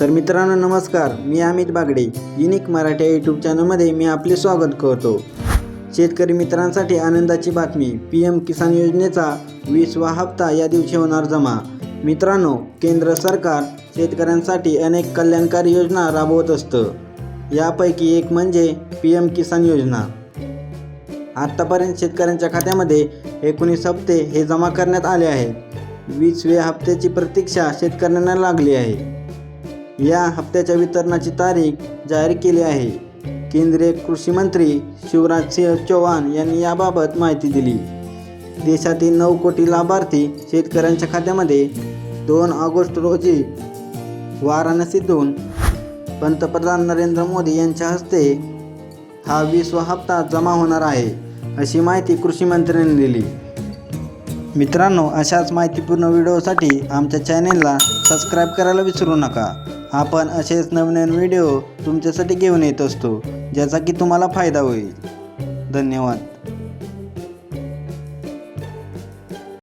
तर मित्रांनो नमस्कार. मी अमित बागडे. युनिक मराठी यूट्यूब चॅनलमध्ये मी आपले स्वागत करतो. शेतकरी मित्रांसाठी आनंदाची बातमी. पी एम किसान योजनेचा वीसवा हप्ता या दिवशी होणार जमा. मित्रांनो केंद्र सरकार शेतकऱ्यांसाठी अनेक कल्याणकारी योजना राबवत असतं. यापैकी एक म्हणजे पी एम किसान योजना. आत्तापर्यंत शेतकऱ्यांच्या खात्यामध्ये एकोणीस हप्ते हे जमा करण्यात आले आहेत. वीसव्या हप्त्याची प्रतीक्षा शेतकऱ्यांना लागली आहे. या हप्त्याच्या वितरणाची तारीख जाहीर केली आहे. केंद्रीय कृषी मंत्री शिवराज सिंह चौहान यांनी याबाबत माहिती दिली. देशातील नऊ कोटी लाभार्थी शेतकऱ्यांच्या खात्यामध्ये दोन ऑगस्ट रोजी वाराणसीतून पंतप्रधान नरेंद्र मोदी यांच्या हस्ते हा वीसवा हप्ता जमा होणार आहे अशी माहिती कृषी मंत्र्यांनी दिली. मित्रांनो अशाच माहितीपूर्ण व्हिडिओसाठी आमच्या चॅनेलला सबस्क्राईब करायला विसरू नका. आपण असेच नवनवीन व्हिडिओ तुमच्यासाठी घेऊन येत असतो ज्याचा की तुम्हाला फायदा होईल. धन्यवाद.